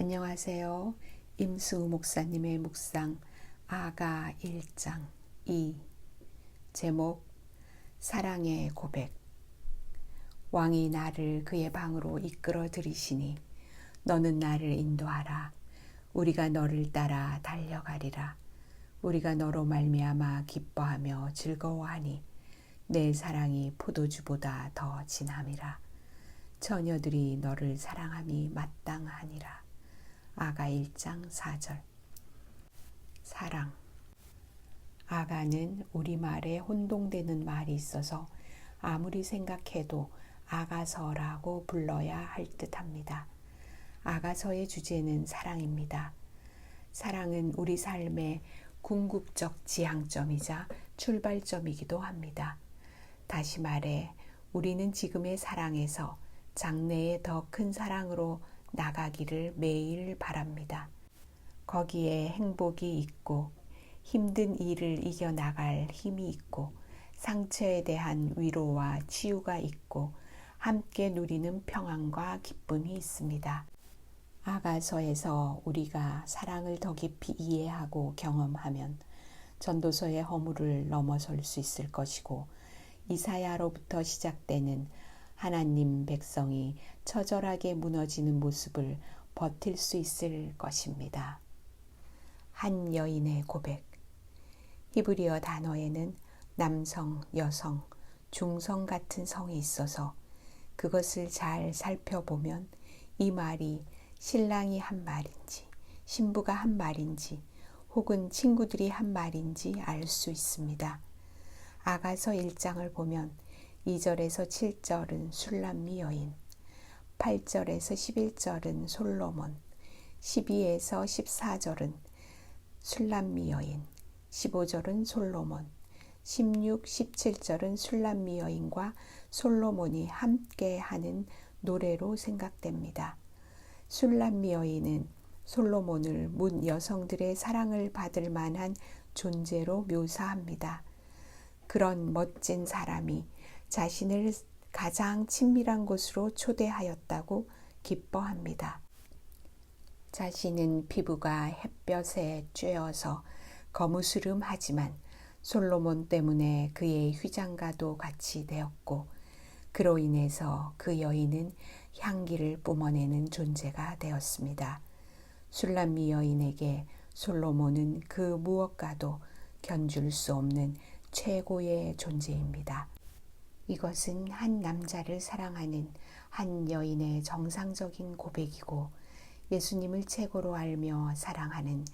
안녕하세요. 임수 목사님의 묵상 아가 1장 2 제목 사랑의 고백. 왕이 나를 그의 방으로 이끌어 들이시니 너는 나를 인도하라. 우리가 너를 따라 달려가리라. 우리가 너로 말미암아 기뻐하며 즐거워하니 내 사랑이 포도주보다 더 진함이라. 처녀들이 너를 사랑함이 마땅하니라 아가 1장 4절 사랑 아가는 우리말에 혼동되는 말이 있어서 아무리 생각해도 아가서라고 불러야 할 듯합니다. 아가서의 주제는 사랑입니다. 사랑은 우리 삶의 궁극적 지향점이자 출발점이기도 합니다. 다시 말해 우리는 지금의 사랑에서 장래의 더 큰 사랑으로 나가기를 매일 바랍니다. 거기에 행복이 있고 힘든 일을 이겨나갈 힘이 있고 상처에 대한 위로와 치유가 있고 함께 누리는 평안과 기쁨이 있습니다. 아가서에서 우리가 사랑을 더 깊이 이해하고 경험하면 전도서의 허물을 넘어설 수 있을 것이고 이사야로부터 시작되는 하나님 백성이 처절하게 무너지는 모습을 버틸 수 있을 것입니다. 한 여인의 고백. 히브리어 단어에는 남성, 여성, 중성 같은 성이 있어서 그것을 잘 살펴보면 이 말이 신랑이 한 말인지, 신부가 한 말인지, 혹은 친구들이 한 말인지 알 수 있습니다. 아가서 1장을 보면 2절에서 7절은 술람미 여인, 8절에서 11절은 솔로몬, 12에서 14절은 술람미 여인, 15절은 솔로몬, 16, 17절은 술람미 여인과 솔로몬이 함께 하는 노래로 생각됩니다. 술람미 여인은 솔로몬을 문 여성들의 사랑을 받을 만한 존재로 묘사합니다. 그런 멋진 사람이 자신을 가장 친밀한 곳으로 초대하였다고 기뻐합니다. 자신은 피부가 햇볕에 쬐어서 거무스름하지만 솔로몬 때문에 그의 휘장과도 같이 되었고 그로 인해서 그 여인은 향기를 뿜어내는 존재가 되었습니다. 술람미 여인에게 솔로몬은 그 무엇과도 견줄 수 없는 최고의 존재입니다. 이것은 한 남자를 사랑하는 한 여인의 정상적인 고백이고 예수님을 최고로 알며 사랑하는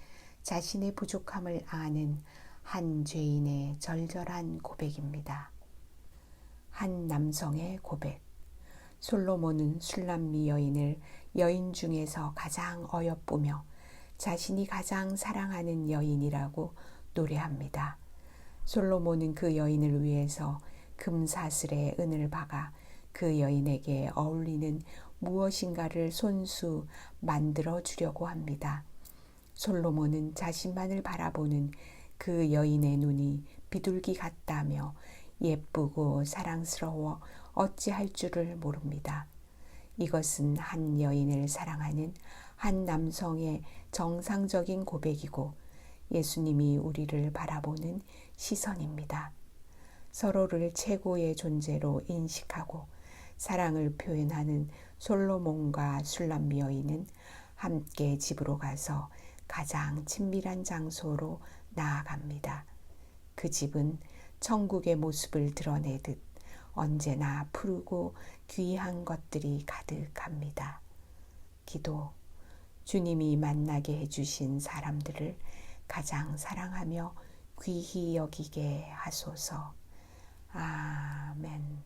자신의 부족함을 아는 한 죄인의 절절한 고백입니다. 한 남성의 고백. 솔로몬은 술람미 여인을 여인 중에서 가장 어여쁘며 자신이 가장 사랑하는 여인이라고 노래합니다. 솔로몬은 그 여인을 위해서 금사슬에 은을 박아 그 여인에게 어울리는 무엇인가를 손수 만들어 주려고 합니다. 솔로몬은 자신만을 바라보는 그 여인의 눈이 비둘기 같다며 예쁘고 사랑스러워 어찌할 줄을 모릅니다. 이것은 한 여인을 사랑하는 한 남성의 정상적인 고백이고 예수님이 우리를 바라보는 시선입니다. 서로를 최고의 존재로 인식하고 사랑을 표현하는 솔로몬과 술람미 여인은 함께 집으로 가서 가장 친밀한 장소로 나아갑니다. 그 집은 천국의 모습을 드러내듯 언제나 푸르고 귀한 것들이 가득합니다. 기도, 주님이 만나게 해주신 사람들을 가장 사랑하며 귀히 여기게 하소서. 아멘.